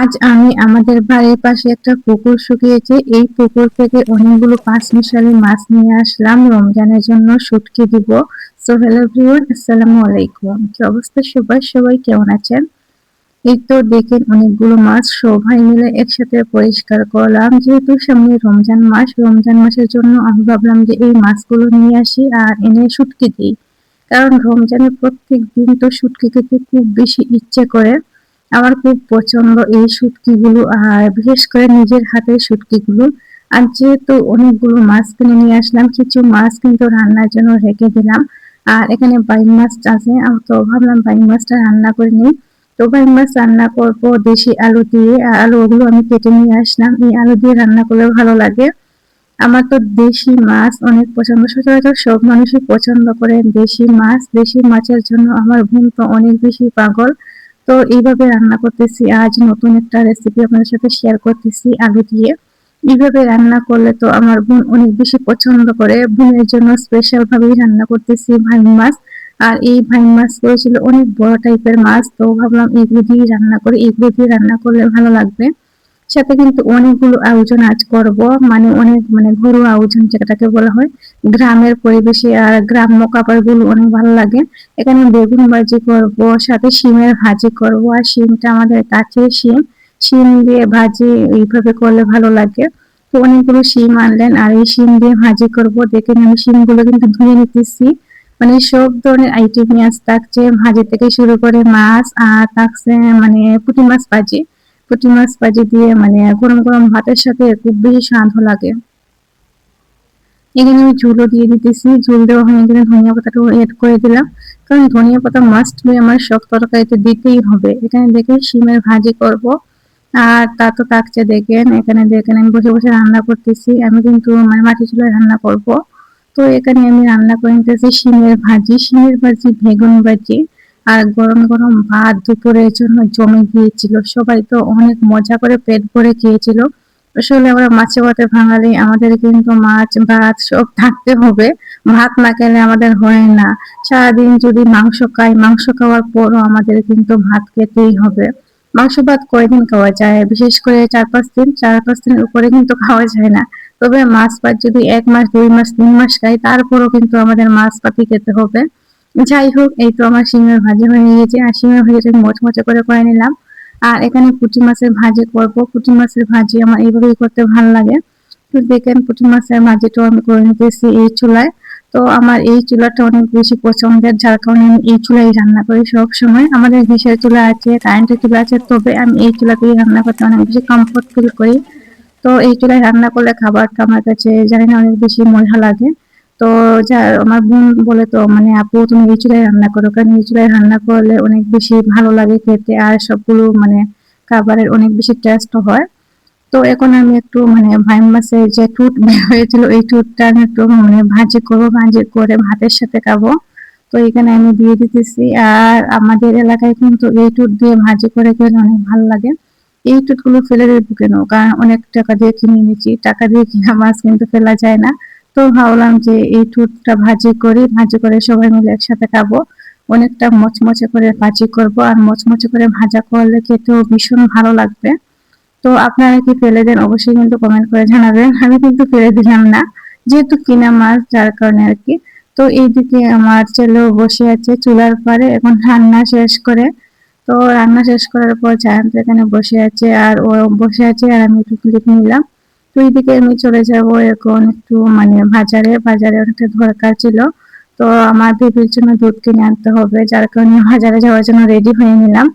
আজ আমি আমাদের বাড়ির পাশে একটা পুকুর শুকিয়েছে। এই পুকুর থেকে অনেকগুলো পাঁচ মিশালি মাছ নিয়ে আসলাম। রমজানের জন্য শুটকি দিব। সো হ্যালো ভিউয়ার আসসালামু আলাইকুম। কি অবস্থা সবাই? সবাই কেমন আছেন? এই তো দেখেন অনেকগুলো মাছ সবাই মিলে একসাথে পরিষ্কার করলাম। যেহেতু সামনে রমজান মাস, রমজান মাসের জন্য আমি ভাবলাম যে এই মাছগুলো নিয়ে আসি আর এনে শুটকি দিই। কারণ রমজানের প্রত্যেক দিন তো শুটকি খেতে খুব বেশি ইচ্ছে করে। আমার খুব পছন্দ এই শুটকিগুলো আর বিশেষ করে নিজের হাতের শুটকিগুলো আর যেহেতু অনেকগুলো মাছ কিনে নিয়ে আসলাম, কিছু মাছ কিন্তু রান্নার জন্য রেখে দিলাম। আর এখানে বাইম মাছ আছে, আমি তো ভাবলাম বাইম মাছটা রান্না করে নিই। তো বাইম মাছ রান্না করব দেশি আলু দিয়ে, আর আলু ওগুলো আমি কেটে নিয়ে আসলাম। এই আলু দিয়ে রান্না করলে ভালো লাগে। আমার তো দেশি মাছ অনেক পছন্দ। সচরাচর সব মানুষই পছন্দ করে দেশি মাছ। দেশি মাছের জন্য আমার বোন তো অনেক বেশি পাগল। তো এইভাবে রান্না করতেছি। আজ নতুন একটা রেসিপি আপনাদের সাথে শেয়ার করতেছি আলু দিয়ে। এইভাবে রান্না করলে তো আমার বোন অনেক বেশি পছন্দ করে। বোনের জন্য স্পেশাল ভাবেই রান্না করতেছি ভাই মাছ। আর এই ভাই মাছ করেছিল অনেক বড় টাইপের মাছ। তো ভাবলাম এইগুলো দিয়ে রান্না করে। এইগুলো দিয়ে রান্না করলে ভালো লাগবে। সাথে কিন্তু অনেকগুলো আয়োজন আজ করব। মানে অনেক মানে ঘরোয়া আয়োজন যেটাকে বলা হয়। গ্রামের পরিবেশে আর গ্রাম্যগুলো অনেক ভালো লাগে। এখানে বেগুন ভাজি করব, সাথে শিমের ভাজি করব। আর শিমটা আমাদের কাছে শিম। শিম দিয়ে ভাজি এইভাবে করলে ভালো লাগে। তো অনেকগুলো শিম আনলেন আর এই শিম দিয়ে ভাজি করব। দেখেন আমি শিমগুলো কিন্তু ধুয়ে নিতেছি। মানে সব ধরনের আইটেমই আজ থাকছে। ভাজি থেকে শুরু করে মাছ আর থাকছে মানে পুঁটি মাছ ভাজি। পুঁটি মাছ ভাজি দিয়ে মানে গরম গরম ভাতের সাথে খুব বেশি স্বাদ লাগে। এখানে আমি ঝুলও দিয়ে দিতেছি। ঝুল দেওয়া হয়ে গেলে ধনিয়া পাতাটা এড করে দিলাম। কারণ ধনিয়া পাতা মাস্ট বি আমার সব তরকারিতে দিতেই হবে। এখানে দেখে শিমের ভাজি করব। আর তা তো থাকছে দেখেন। এখানে দেখেন আমি বসে বসে রান্না করতেছি। আমি কিন্তু মানে মাটি চুলায় রান্না করব। তো এখানে আমি রান্না করে নিতেছি শিমের ভাজি। শিমের ভাজি, বেগুন ভাজি। আর গরম গরম ভাত দুপুরের জন্য জমে গিয়েছিল। সবাই তো অনেক মজা করে পেট ভরে খেয়েছিল। আসলে আমরা মাছে ভাতে ভাঙালি আমাদের কিন্তু মাছ, ভাত সব থাকতে হবে। ভাত না খেলে আমাদের হয় না। সারাদিন যদি মাংস খাই, মাংস খাওয়ার পরও আমাদের কিন্তু ভাত খেতেই হবে। মাংস ভাত কয়দিন খাওয়া যায়? বিশেষ করে চার পাঁচ দিন, চার পাঁচ দিনের উপরে কিন্তু খাওয়া যায় না। তবে মাছ ভাত যদি এক মাস, দুই মাস, তিন মাস খাই, তারপরও কিন্তু আমাদের মাছ পাতি খেতে হবে। যাই হোক এই তো আমার শিমের ভাজি হয়ে গিয়েছে আর শিমের ভাজিটা মচমচে করে করে নিলাম। আর এখানে পুঁটি মাছের ভাজি করব। পুঁটি মাছের ভাজি আমার এইভাবেই করতে ভালো লাগে। তো দেখেন, পুঁটি মাছের ভাজিটাও আমি করে নিতেছি এই চুলায়। তো আমার এই চুলাটা অনেক বেশি পছন্দের, যার কারণে আমি এই চুলাই রান্না করি সব সময় আমাদের গ্যাসের চুলা আছে, কারেন্টের চুলা আছে, তবে আমি এই চুলাতেই রান্না করতে অনেক বেশি কমফোর্ট ফিল করি। তো এই চুলায় রান্না করলে খাবারটা আমার কাছে জানি না অনেক বেশি মজা লাগে। তো যা, আমার বোন বলে তো মানে আপু, তুমি এই রান্না করো। কারণ এই রান্না করলে অনেক বেশি ভালো লাগে খেতে আর সবগুলো মানে খাবারের অনেক বেশি টেস্ট হয়। তো এখন আমি একটু মানে ভাই মাছের যে টুট হয়েছিল, এই টুটটা আমি একটু মানে ভাজি করব, ভাজি করে ভাতের সাথে খাব। তো এখানে আমি দিয়ে দিতেছি আর আমাদের এলাকায় কিন্তু এই টুট দিয়ে ভাজি করে খেলে অনেক ভালো লাগে। এই টুটগুলো ফেলে দেবো কেন? কারণ অনেক টাকা দিয়ে কিনে নিচ্ছি টাকা দিয়ে কিনা মাছ কিন্তু ফেলা যায় না। তো ভাবলাম যে এই টুটটা ভাজি করি, ভাজি করে সবাই মিলে একসাথে খাব। অনেকটা মচমচে করে ভাজি করব আর মচমচে করে ভাজা করলে খেতেও ভীষণ ভালো লাগবে। তো আপনারা কি ফেলে দেন অবশ্যই কিন্তু কমেন্ট করে জানাবেন। আমি কিন্তু ফেলে দিলাম না, যেহেতু কিনা মাছ যার কারণে আর কি। তো এইদিকে আমার ছেলেও বসে আছে চুলার পারে, এখন রান্না শেষ করে। তো রান্না শেষ করার পর জায়ান্ত এখানে বসে আছে আর ও বসে আছে আর আমি একটু ক্লিপ নিলাম। তো এইদিকে আমি চলে যাব এখন একটু মানে বাজারে বাজারে অনেকটা দরকার ছিল। তো আমার বেবির জন্য দুধ কিনে আনতে হবে, যার কারণে বাজারে যাওয়ার জন্য রেডি হয়ে নিলাম।